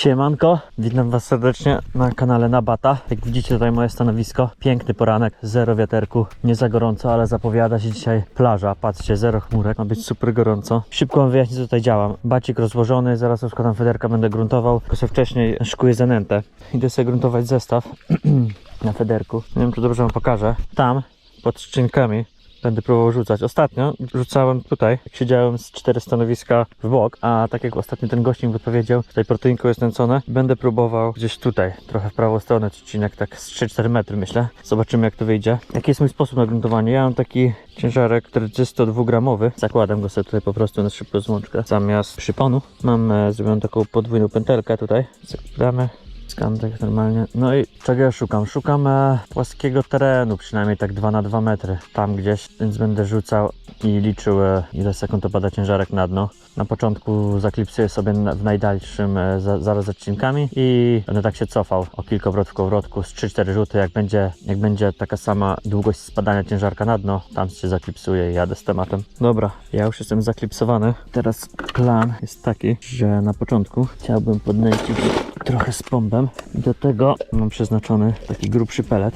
Siemanko, witam Was serdecznie na kanale Nabata. Jak widzicie tutaj moje stanowisko, piękny poranek, zero wiaterku, nie za gorąco, ale zapowiada się dzisiaj plaża. Patrzcie, zero chmurek, ma być super gorąco. Szybko wam wyjaśnię co tutaj działam. Bacik rozłożony, zaraz rozkładam federka, będę gruntował, tylko sobie wcześniej szkuję zanętę. Idę sobie gruntować zestaw na federku. Nie wiem czy dobrze wam pokażę. Tam, pod szczynkami, Będę próbował rzucać. Ostatnio rzucałem tutaj, siedziałem z cztery stanowiska w bok, a tak jak ostatnio ten gościu mi powiedział, tutaj proteinko jest nęcone, będę próbował gdzieś tutaj, trochę w prawą stronę odcinek, tak z 3-4 metry myślę. Zobaczymy jak to wyjdzie. Jaki jest mój sposób na gruntowanie? Ja mam taki ciężarek 42 gramowy, zakładam go sobie tutaj po prostu na szybką złączkę zamiast przyponu. Mam e, zrobioną taką podwójną pętelkę tutaj, zakładamy. Skam tak normalnie. No i czego ja szukam? Szukam e, płaskiego terenu, przynajmniej tak 2 na 2 metry. Tam gdzieś, więc będę rzucał i liczył e, ile sekund opada ciężarek na dno. Na początku zaklipsuję sobie w najdalszym e, za, zaraz odcinkami i będę tak się cofał o kilka obrotów kołowrotku z 3-4 rzuty. Jak będzie, jak będzie taka sama długość spadania ciężarka na dno, tam się zaklipsuję i jadę z tematem. Dobra, ja już jestem zaklipsowany. Teraz plan jest taki, że na początku chciałbym podnęcić trochę z pompem. Do tego mam przeznaczony taki grubszy pelet.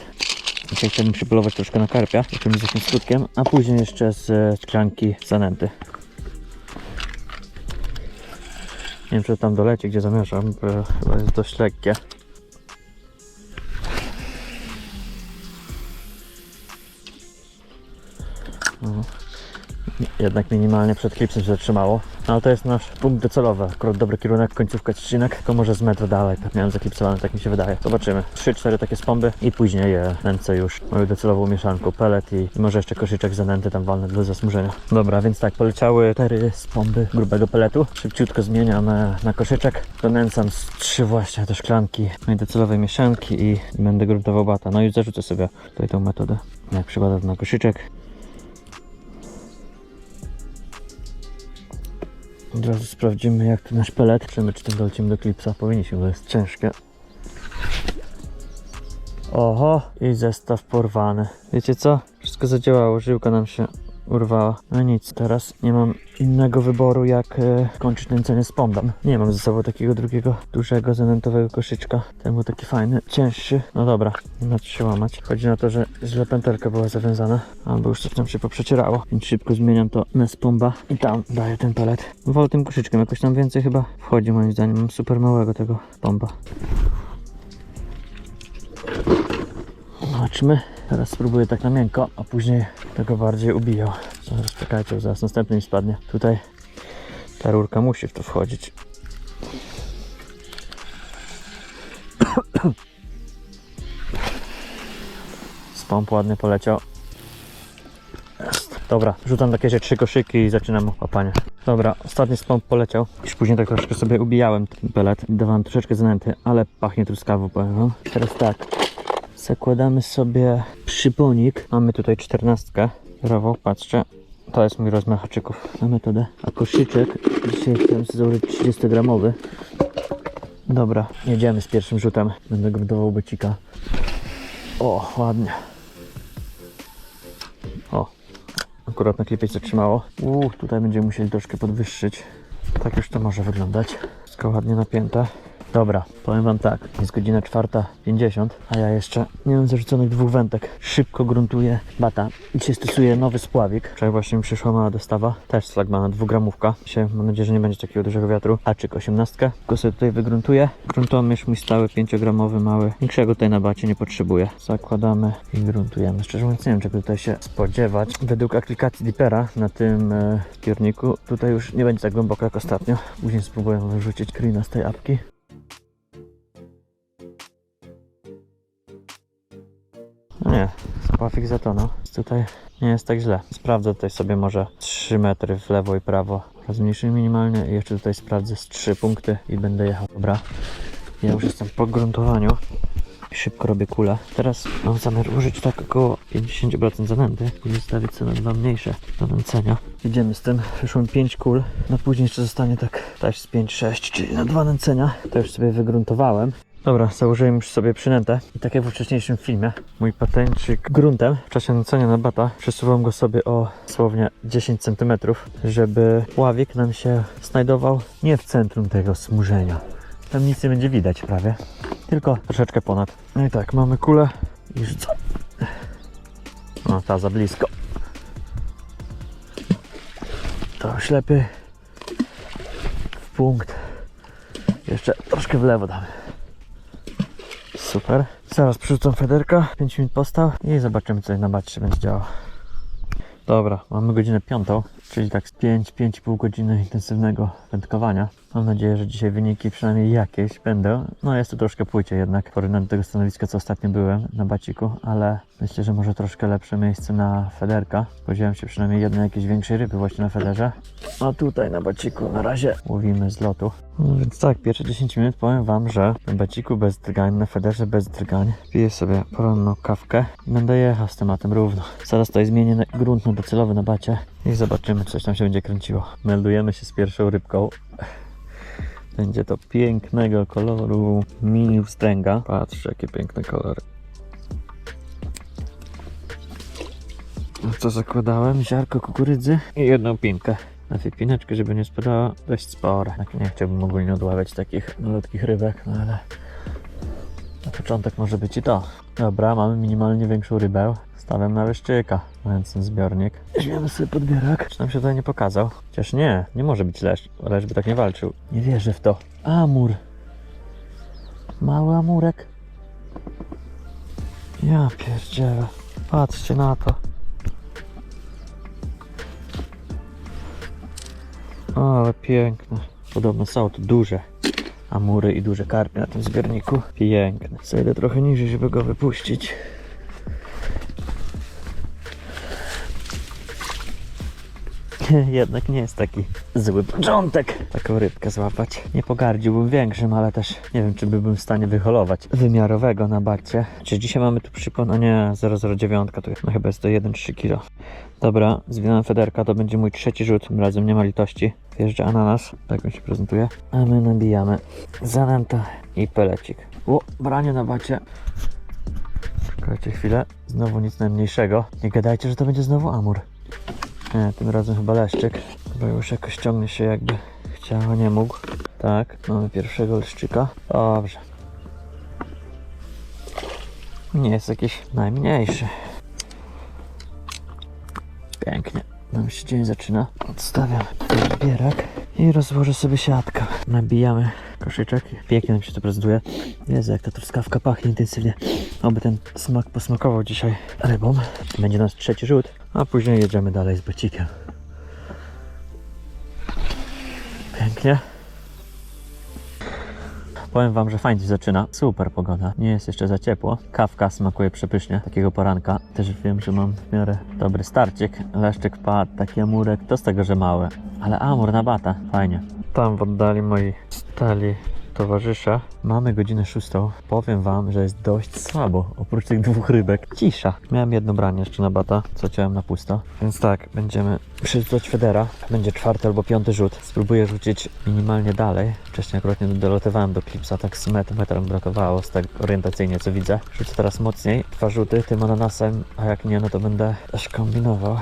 Dzisiaj chciałbym przypolować troszkę na karpia, jakimś takim skutkiem, a później jeszcze z e, szklanki zanęty. Nie wiem, czy tam gdzie zamierzam, bo chyba jest dość lekkie. Jednak minimalnie przed klipsem się zatrzymało. No, ale to jest nasz punkt docelowy. Akurat dobry kierunek, końcówka odcinek, tylko może z metr dalej. Tak miałem zaklipsowane, tak mi się wydaje. Zobaczymy. 3-4 takie spomby i później je nęcę już moją docelową mieszanką pelet i, i może jeszcze koszyczek zanęty tam walny do zasmużenia. Dobra, więc tak, poleciały 4 spomby grubego peletu. Szybciutko zmieniam e, na koszyczek. Donęcam z 3 właśnie do szklanki mojej docelowej mieszanki i będę gruntował bata. No i zarzucę sobie tutaj tą metodę. Jak przykładam na koszyczek. Od razu sprawdzimy jak tu nasz pelet. Zobaczymy czy ten dolecimy do klipsa. Powinniśmy, bo jest ciężkie. Oho, i zestaw porwany. Wiecie co? Wszystko zadziałało, żyłka nam się urwała. No nic, teraz nie mam innego wyboru jak e, kończyć nęcenie z pompem. Nie mam ze sobą takiego drugiego dużego zanętowego koszyczka. Ten był taki fajny, cięższy. No dobra, nie ma co się łamać. Chodzi na to, że źle pętelka była zawiązana, albo już coś tam się poprzecierało, więc szybko zmieniam to na spomba i tam daję ten pelet. Wolę tym koszyczkiem, jakoś tam więcej chyba wchodzi moim zdaniem. Mam super małego tego pompa. Zobaczmy. Teraz spróbuję tak na miękko, a później tego bardziej ubijał. Zaraz czekajcie, zaraz następny mi spadnie. Tutaj ta rurka musi w to wchodzić. Spomp ładnie poleciał. Dobra, rzucam takie że trzy koszyki i zaczynam łapanie. Dobra, ostatni spomp poleciał. Już później tak troszkę sobie ubijałem ten pelet. Dawałem troszeczkę zanęty, ale pachnie truskawo, powiem wam. Teraz tak, Zakładamy sobie przyponik. Mamy tutaj czternastkę rową, patrzcie. To jest mój rozmiar haczyków na metodę. A koszyczek, dzisiaj chciałem sobie założyć 30 gramowy. Dobra, jedziemy z pierwszym rzutem. Będę gruntował becika. O, ładnie. O, akurat na klipie zatrzymało. Uuu, tutaj będziemy musieli troszkę podwyższyć. Tak już to może wyglądać. Wszystko ładnie napięte. Dobra, powiem wam tak, jest godzina 4.50, a ja jeszcze nie mam zarzuconych dwóch wędek. Szybko gruntuję bata. Dzisiaj stosuję nowy spławik. Wczoraj właśnie przyszła mała dostawa, też z flagmana, dwugramówka. Dzisiaj mam nadzieję, że nie będzie takiego dużego wiatru. Haczyk 18. Go sobie tutaj wygruntuję. Gruntomierz mój stały 5-gramowy, mały. Większego tutaj na bacie nie potrzebuję. Zakładamy i gruntujemy. Szczerze mówiąc nie wiem czego tutaj się spodziewać. Według aplikacji Dipera na tym e, tutaj już nie będzie tak głęboko jak ostatnio. Później spróbuję wyrzucić screena z tej apki. Nie, za to, no. Tutaj nie jest tak źle. Sprawdzę tutaj sobie może 3 metry w lewo i prawo. Rozmniejszy minimalnie i jeszcze tutaj sprawdzę z 3 punkty i będę jechał. Dobra, ja już jestem po gruntowaniu. Szybko robię kulę. Teraz mam zamiar użyć tak około 50% zanęty i sobie na dwa mniejsze do nęcenia. Idziemy z tym. Przyszłem 5 kul. Na później jeszcze zostanie tak też z 5-6, czyli na dwa nęcenia. To już sobie wygruntowałem. Dobra, założyłem już sobie przynętę i tak jak w wcześniejszym filmie, mój pateńczyk gruntem w czasie nęcenia na bata przesuwam go sobie o dosłownie 10 cm, żeby ławik nam się znajdował nie w centrum tego smużenia, tam nic nie będzie widać prawie. Tylko troszeczkę ponad. No i tak, mamy kulę i rzucę. No, ta za blisko. To lepiej. W punkt. Jeszcze troszkę w lewo damy. Super. Zaraz przerzucam federka. 5 minut postał i zobaczymy co na bacie będzie działo. Dobra, mamy godzinę piątą, czyli tak z 5-5,5 godziny intensywnego wędkowania. Mam nadzieję, że dzisiaj wyniki przynajmniej jakieś będą. No jest to troszkę płycie jednak, w porównaniu do tego stanowiska, co ostatnio byłem na baciku, ale myślę, że może troszkę lepsze miejsce na federka. Spodziewałem się przynajmniej jednej jakiejś większej ryby właśnie na federze. A tutaj na baciku na razie łowimy z lotu. No więc tak, pierwsze 10 minut powiem Wam, że na baciku bez drgań, na federze bez drgań. Piję sobie poranną kawkę i będę jechał z tematem równo. Zaraz tutaj zmienię grunt na docelowy na bacie i zobaczymy, coś tam się będzie kręciło. Meldujemy się z pierwszą rybką. Będzie to pięknego koloru mini wstręga. Patrz, jakie piękne kolory. No co zakładałem? Ziarko kukurydzy i jedną pinkę. Na wypineczkę, żeby nie spadała, dość spore. Tak nie chciałbym ogólnie odławiać takich malutkich rybek, no ale na początek może być i to. Dobra, mamy minimalnie większą rybę. Stawiam na leszczyka, mając ten zbiornik. Weźmiemy sobie podbierak. Czy nam się tutaj nie pokazał? Chociaż nie, nie może być leszcz. Leszcz by tak nie walczył. Nie wierzę w to. Amur. Mały amurek. Ja pierdzielę. Patrzcie na to. O, ale piękne. Podobno są tu duże amury i duże karpie na tym zbiorniku. Piękne. Zejdę trochę niżej, żeby go wypuścić. Jednak nie jest taki zły początek taką rybkę złapać. Nie pogardziłbym większym, ale też nie wiem, czy byłbym w stanie wyholować wymiarowego na bacie. Czy dzisiaj mamy tu przypon? A nie, 009, to no chyba jest to 1,3 kg. Dobra, zwinąłem federka, to będzie mój trzeci rzut, tym razem nie ma litości. Wjeżdża ananas, tak on się prezentuje. A my nabijamy zanęta i pelecik. O, branie na bacie. Czekajcie chwilę, znowu nic najmniejszego. Nie gadajcie, że to będzie znowu amur. Tym razem chyba leszczyk, bo już jakoś ciągnie się jakby chciał, nie mógł. Tak, mamy pierwszego leszczyka. Dobrze. Nie jest jakiś najmniejszy. Pięknie. Nam się dzień zaczyna. Odstawiam zbierak i rozłożę sobie siatkę. Nabijamy koszyczek. Pięknie nam się to prezentuje. Jezu, jak ta truskawka pachnie intensywnie. Oby ten smak posmakował dzisiaj rybą. Będzie nasz trzeci rzut, a później jedziemy dalej z bocikiem. Pięknie. Powiem wam, że fajnie się zaczyna. Super pogoda. Nie jest jeszcze za ciepło. Kawka smakuje przepysznie. Takiego poranka. Też wiem, że mam w miarę dobry starcik. Leszczyk padł, taki amurek. To z tego, że mały. Ale amur na bata. Fajnie. Tam w oddali moi stali towarzysze. Mamy godzinę szóstą. Powiem wam, że jest dość słabo. Oprócz tych dwóch rybek. Cisza. Miałem jedno branie jeszcze na bata, co ciąłem na pusto. Więc tak, będziemy przerzucać federa. Będzie czwarty albo piąty rzut. Spróbuję rzucić minimalnie dalej. Wcześniej akurat nie dolotowałem do klipsa, tak z metr, metrem brakowało, z tak orientacyjnie co widzę. Rzucę teraz mocniej. Dwa rzuty tym ananasem, a jak nie, no to będę też kombinował.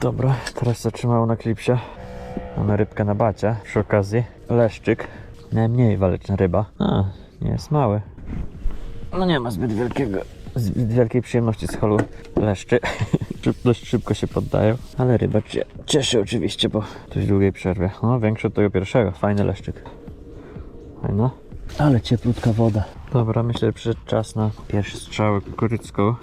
Dobra, teraz zatrzymało na klipsie. Mamy rybkę na bacie. Przy okazji leszczyk. Najmniej waleczna ryba. A, nie jest mały. No nie ma zbyt wielkiego, zbyt wielkiej przyjemności z holu leszczy. Dość szybko się poddają. Ale ryba cię cieszy oczywiście po dość długiej przerwie. No, większy od tego pierwszego. Fajny leszczyk. Fajno. Ale cieplutka woda. Dobra, myślę, że przyszedł czas na pierwszy strzał kukurydzką.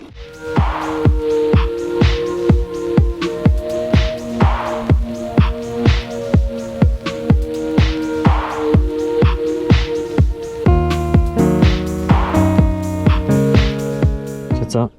Co?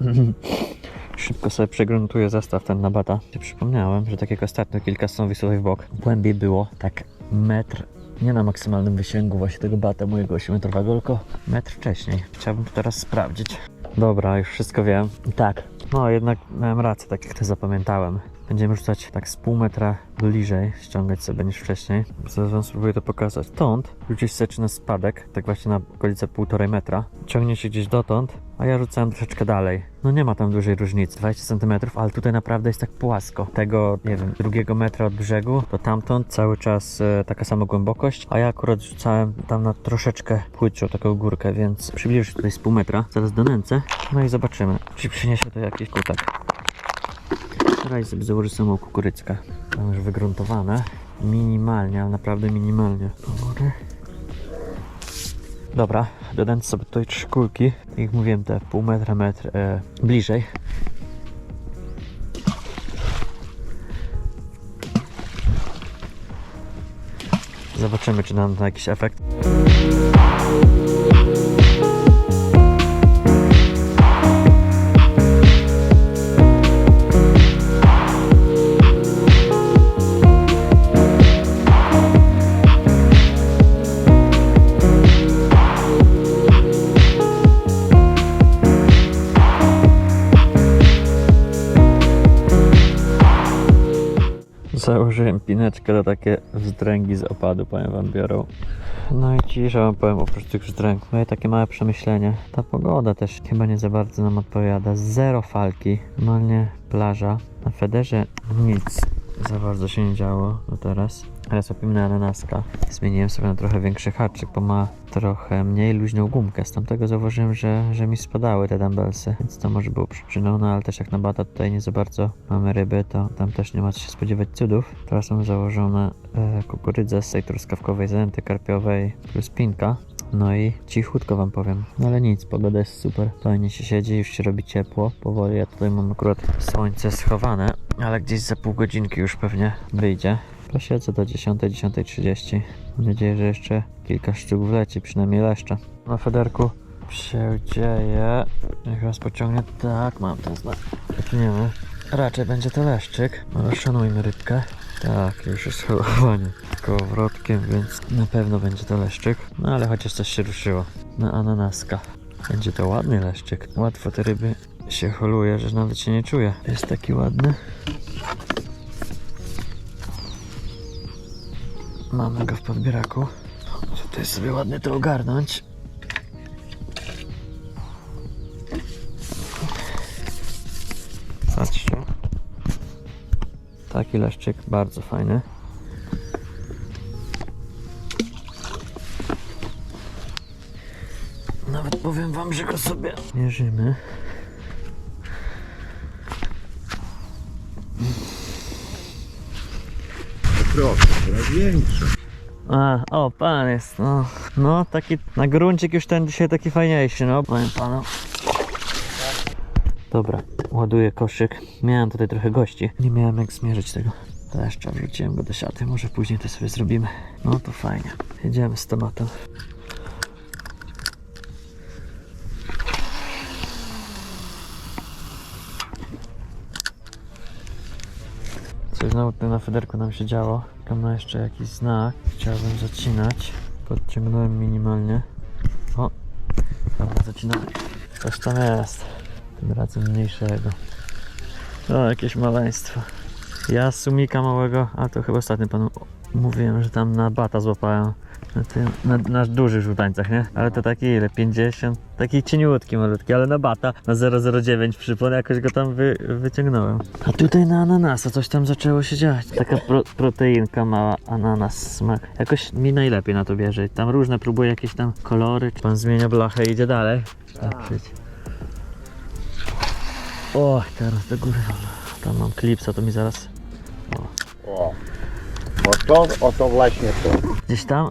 Szybko sobie przegruntuję zestaw ten na bata. Przypomniałem, że tak jak ostatnio kilka stanowisk w bok, głębiej było tak metr, nie na maksymalnym wysięgu właśnie tego bata mojego 8-metrowego, tylko metr wcześniej. Chciałbym to teraz sprawdzić. Dobra, już wszystko wiem. Tak, no jednak miałem rację, tak jak to zapamiętałem. Będziemy rzucać tak z pół metra bliżej, ściągać sobie niż wcześniej. Zaraz wam spróbuję to pokazać. Stąd rzucić sobie na spadek, tak właśnie na okolice półtorej metra. Ciągnie się gdzieś dotąd, a ja rzucałem troszeczkę dalej. No nie ma tam dużej różnicy, 20 cm, ale tutaj naprawdę jest tak płasko. Tego, nie wiem, drugiego metra od brzegu, to tamtąd cały czas e, taka sama głębokość, a ja akurat rzucałem tam na troszeczkę płytszą taką górkę, więc przybliżę się tutaj z pół metra, zaraz donęcę, no i zobaczymy, czy przyniesie to jakiś kutek. Sobie założę samą kukuryckę. Tam już wygruntowane. Minimalnie, ale naprawdę minimalnie. Dobra, dodam sobie tutaj trzy kulki. Jak mówiłem, te pół metra, metr e, bliżej. Zobaczymy, czy nam da jakiś efekt. Założyłem pineczkę, to takie wzdręgi z opadu, powiem wam, biorą. No i cisza wam powiem oprócz tych wzdręgów. Moje takie małe przemyślenie. Ta pogoda też chyba nie za bardzo nam odpowiada. Zero falki, normalnie plaża. Na Federze nic za bardzo się nie działo do teraz. Sobie na ananaska. Zmieniłem sobie na trochę większy haczyk, bo ma trochę mniej luźną gumkę. Z tamtego zauważyłem, że, że mi spadały te dumbbellsy, więc to może było przyczyną, no ale też jak na bata tutaj nie za bardzo mamy ryby, to tam też nie ma co się spodziewać cudów. Teraz mam założone e, kukurydzę z tej truskawkowej zanęty karpiowej plus pinka. No i cichutko wam powiem. No ale nic, pogoda jest super. Fajnie się siedzi, już się robi ciepło. Powoli ja tutaj mam akurat słońce schowane, ale gdzieś za pół godzinki już pewnie wyjdzie. Posiedzę do 10, 10.30. Mam nadzieję, że jeszcze kilka sztuk wleci, przynajmniej leszcze. Na federku się dzieje. Jak raz pociągnie, tak, mam ten znak. Zaczniemy. Raczej będzie to leszczyk. Ale szanujmy rybkę. Tak, już jest chowanie kołowrotkiem, więc na pewno będzie to leszczyk. No ale chociaż coś się ruszyło. Na ananaska. Będzie to ładny leszczyk. Łatwo te ryby się holuje, że nawet się nie czuje. Jest taki ładny. Mamy go w podbieraku. Tutaj sobie ładnie to ogarnąć. Patrzcie. Taki leszczyk, bardzo fajny. Nawet powiem wam, że go sobie mierzymy. Coraz. A, o, pan jest, no. No, taki na gruncik już ten dzisiaj taki fajniejszy, no. Powiem panu. Dobra, ładuję koszyk. Miałem tutaj trochę gości. Nie miałem jak zmierzyć tego. Leszcza wrzuciłem go do siaty, może później to sobie zrobimy. No to fajnie. Jedziemy z tematem. Coś znowu na federku nam się działo. Tam ma jeszcze jakiś znak. Chciałbym zacinać. Podciągnąłem minimalnie. O! Dobra, zacinamy. Coś tam jest. Tym razem mniejszego. O, jakieś maleństwo. Ja sumika małego, a to chyba ostatnio panu mówiłem, że tam na bata złapałem. Na, tym, na, na dużych żółtańcach, nie? Ale to taki ile? 50? Taki cieniutki, malutki, ale na bata na 009 przypon jakoś go tam wy, wyciągnąłem. A tutaj na ananasa coś tam zaczęło się dziać. Taka pro, proteinka mała, ananas smak. Jakoś mi najlepiej na to bierze. Tam różne próbuje jakieś tam kolory. Pan zmienia blachę i idzie dalej. Patrzeć. O, teraz do góry. Tam mam klipsa, to mi zaraz O, oto, oto właśnie to. gdzieś tam.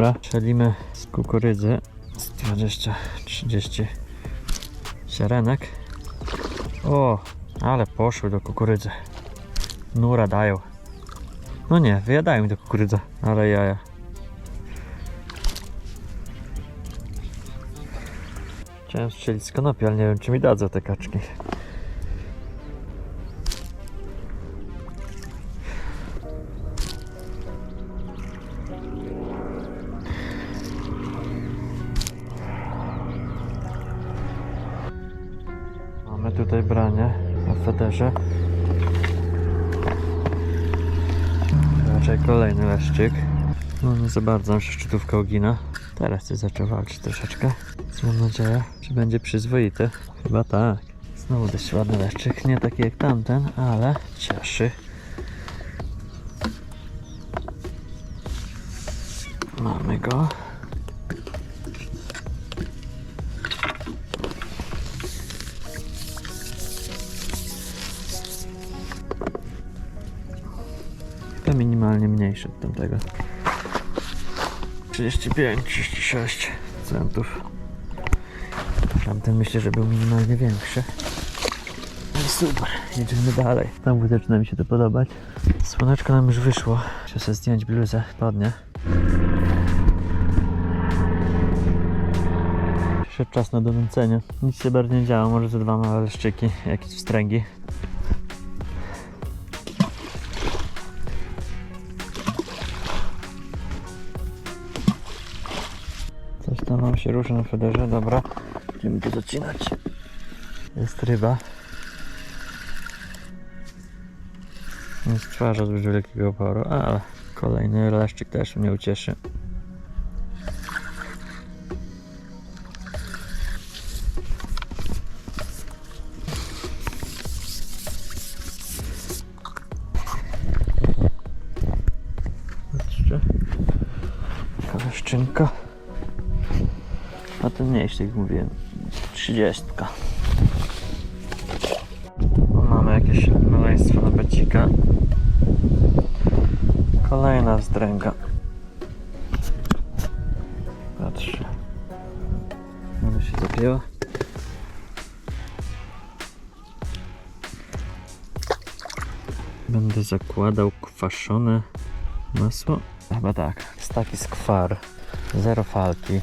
Dobra, strzelimy z kukurydzy z 20, 30, Ziarenek. O, ale poszły do kukurydzy. Nura dają. No nie, wyjadają mi do kukurydzy, ale jaja. Chciałem strzelić z konopi, ale nie wiem czy mi dadzą te kaczki. Tutaj branie na federze. Raczej kolejny leszczyk. No nie za bardzo nam się szczytówka ugina. Teraz się zaczął walczyć troszeczkę. Mam nadzieję, że będzie przyzwoity. Chyba tak. Znowu dość ładny leszczyk. Nie taki jak tamten, ale cieszy. Mamy go. Od tamtego. 35, 36 centów. Tamten myślę, że był minimalnie większy. No super, jedziemy dalej. Tam zaczyna mi się to podobać. Słoneczko nam już wyszło. Muszę sobie zdjąć bluzę, spodnie. Przyszedł czas na donęcenie. Nic się bardziej nie działo, może te dwa małe leszczyki, jakieś wstręgi. Się rusza na federze, dobra. Będziemy to zacinać. Jest ryba. Nie stwarza zbyt wielkiego oporu, ale kolejny leszczyk też mnie ucieszy. Ten mniejszy, jak mówiłem, 30. O, mamy jakieś maleństwo na becika. Kolejna wzdręga. Patrzcie. Ale się zapięła. Będę zakładał kwaszone masło. Chyba tak. Jest taki skwar. Zero falki.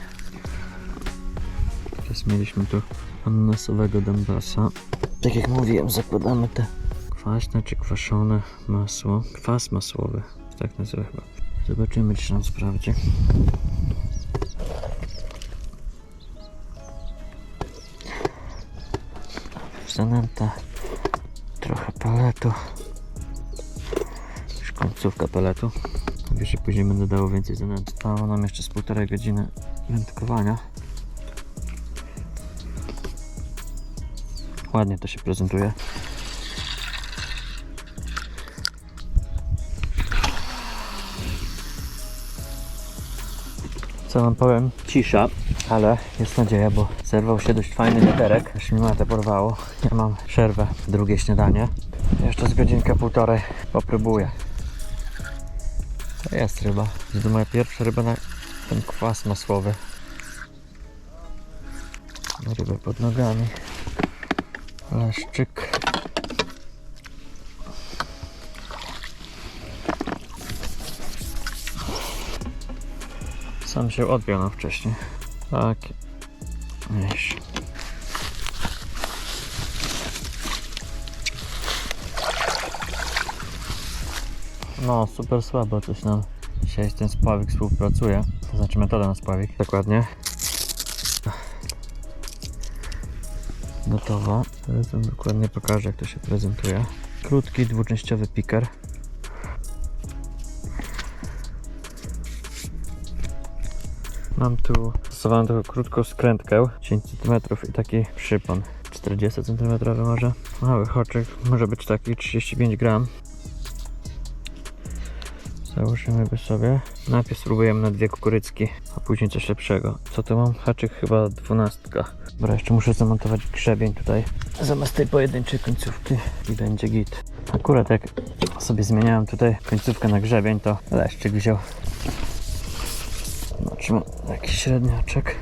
Mieliśmy tu ananasowego dambasa. Tak jak mówiłem, zakładamy te kwaśne czy kwaszone masło. Kwas masłowy, tak nazywa chyba. Zobaczymy, czy nam sprawdzi. Zanęta, trochę paletu. Już końcówka paletu. Wiesz, że później będę dało więcej zanęty. Stało nam jeszcze z półtorej godziny wędkowania. Ładnie to się prezentuje. Co wam powiem? Cisza, ale jest nadzieja, bo zerwał się dość fajny wiaterek. Aż mi matę porwało. Ja mam przerwę, drugie śniadanie. Jeszcze z godzinkę, półtorej popróbuję. To jest ryba. To moja pierwsza ryba na ten kwas masłowy. Ryba pod nogami. Leszczyk. Sam się odbił na wcześniej. Tak. No, super słabo coś nam dzisiaj ten spławik współpracuje. To znaczy metoda na spławik. Dokładnie. Gotowa. Teraz wam dokładnie pokażę, jak to się prezentuje. Krótki, dwuczęściowy piker. Mam tu, stosowałem taką krótką skrętkę, 10 cm i taki przypon, 40 cm może. Mały haczyk, może być taki 35 gram. Założymy sobie. Najpierw spróbujemy na dwie kukurycki, a później coś lepszego. Co to mam? Haczyk chyba dwunastka. Dobra, jeszcze muszę zamontować grzebień tutaj zamiast tej pojedynczej końcówki i będzie git. Akurat jak sobie zmieniałem tutaj końcówkę na grzebień, to leszczyk wziął. Zobaczymy, jakiś średniaczek.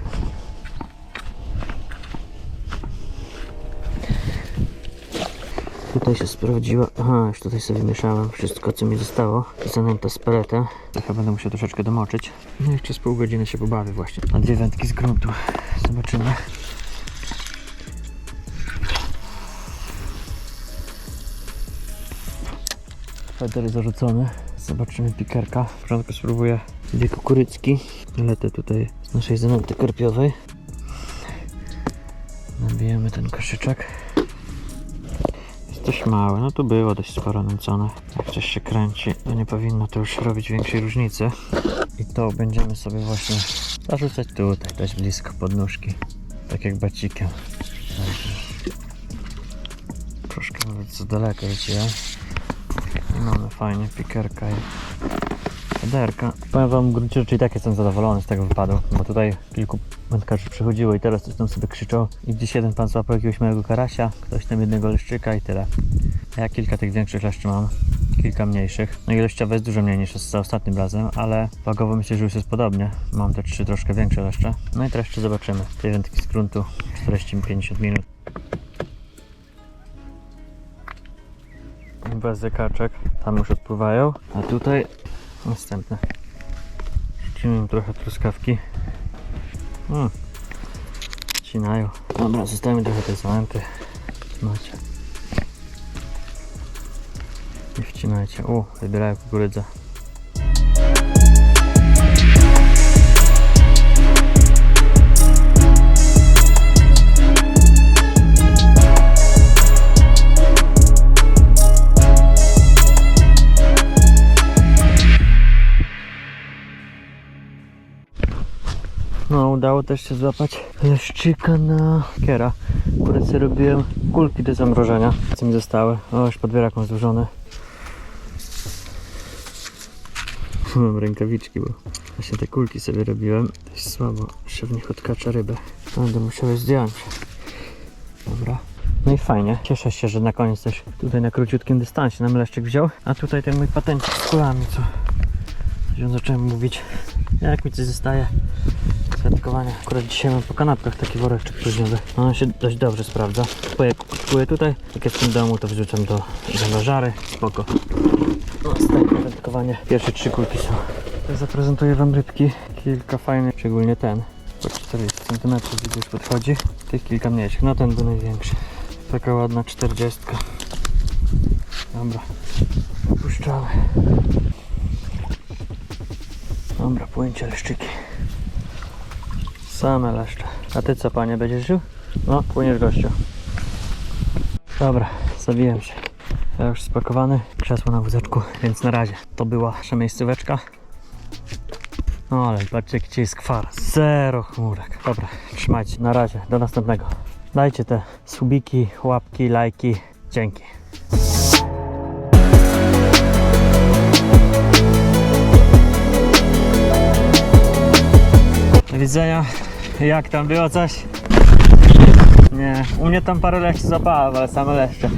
Tutaj się sprawdziła. Aha, już tutaj sobie mieszałem wszystko, co mi zostało. Zanęta z peletę. Trochę będę musiał troszeczkę domoczyć. No jeszcze z pół godziny się pobawię właśnie. Na dwie wędki z gruntu. Zobaczymy. Feder zarzucony. Zobaczymy pikerka. W początku spróbuję dwie kukurycki. Lecę tutaj z naszej zanęty karpiowej. Nabijemy ten koszyczek. Dość mały, no tu było dość sporo nęcone. Jak coś się kręci, to nie powinno to już robić większej różnicy. I to będziemy sobie właśnie zarzucać tutaj, dość blisko podnóżki. Tak jak bacikiem. Troszkę nawet za daleko rzuciłem. I mamy fajnie pikerka i federka. Powiem wam w gruncie rzeczy i tak jestem zadowolony z tego wypadu, bo tutaj kilku wędkarzy przychodziło i teraz coś tam sobie krzyczą i gdzieś jeden pan złapał jakiegoś małego karasia, ktoś tam jednego leszczyka i tyle. Ja kilka tych większych leszczy mam, kilka mniejszych. No ilościowo jest dużo mniej niż za ostatnim razem, ale wagowo myślę, że już jest podobnie. Mam te trzy troszkę większe leszcze. No i teraz jeszcze zobaczymy. Te wędki z gruntu 40-50 minut. Bez kaczek, tam już odpływają, a tutaj następne. Rzucimy im trochę truskawki. Mm. Cinają. Dobra, zostawimy trochę tej zanęty. Macie. Nie wcinajcie. U, udało też się złapać leszczyka na kiera. Akurat sobie robiłem kulki do zamrożenia, co mi zostały. O, już mam złożony. Mam rękawiczki, bo właśnie te kulki sobie robiłem. Dość słabo się w nich odkacza rybę. Będę musiał je zdjąć. Dobra. No i fajnie. Cieszę się, że na koniec też tutaj na króciutkim dystansie nam leszczyk wziął. A tutaj ten mój patencik z kulami, co Wziąłem, zacząłem mówić, jak mi coś zostaje świadkowania. Akurat dzisiaj mam po kanapkach taki woreczek próżniowy. On się dość dobrze sprawdza. Kupuję tutaj, jak jest w tym domu, to wrzucam do zamrażary. Spoko. Następne wędkowanie. Pierwsze trzy kulki są. Zaprezentuję Wam rybki. Kilka fajnych, szczególnie ten. Po 40 cm już podchodzi. Tych kilka mniejszych. No ten był największy. Taka ładna 40. Dobra. Puszczamy. Dobra, płyńcie leszczyki. Same leszcze. A ty co, panie, będziesz żył? No, płyniesz gościu. Dobra, zabiłem się. Ja już spakowany, krzesło na wózeczku, więc na razie. To była nasza miejscóweczka. No ale patrzcie, jaki jest kwar. Zero chmurek. Dobra, trzymajcie. Na razie, do następnego. Dajcie te subiki, łapki, lajki. Dzięki. Do widzenia. Jak tam było coś? Nie, u mnie tam parę leszczy zapałem, ale same leszcze.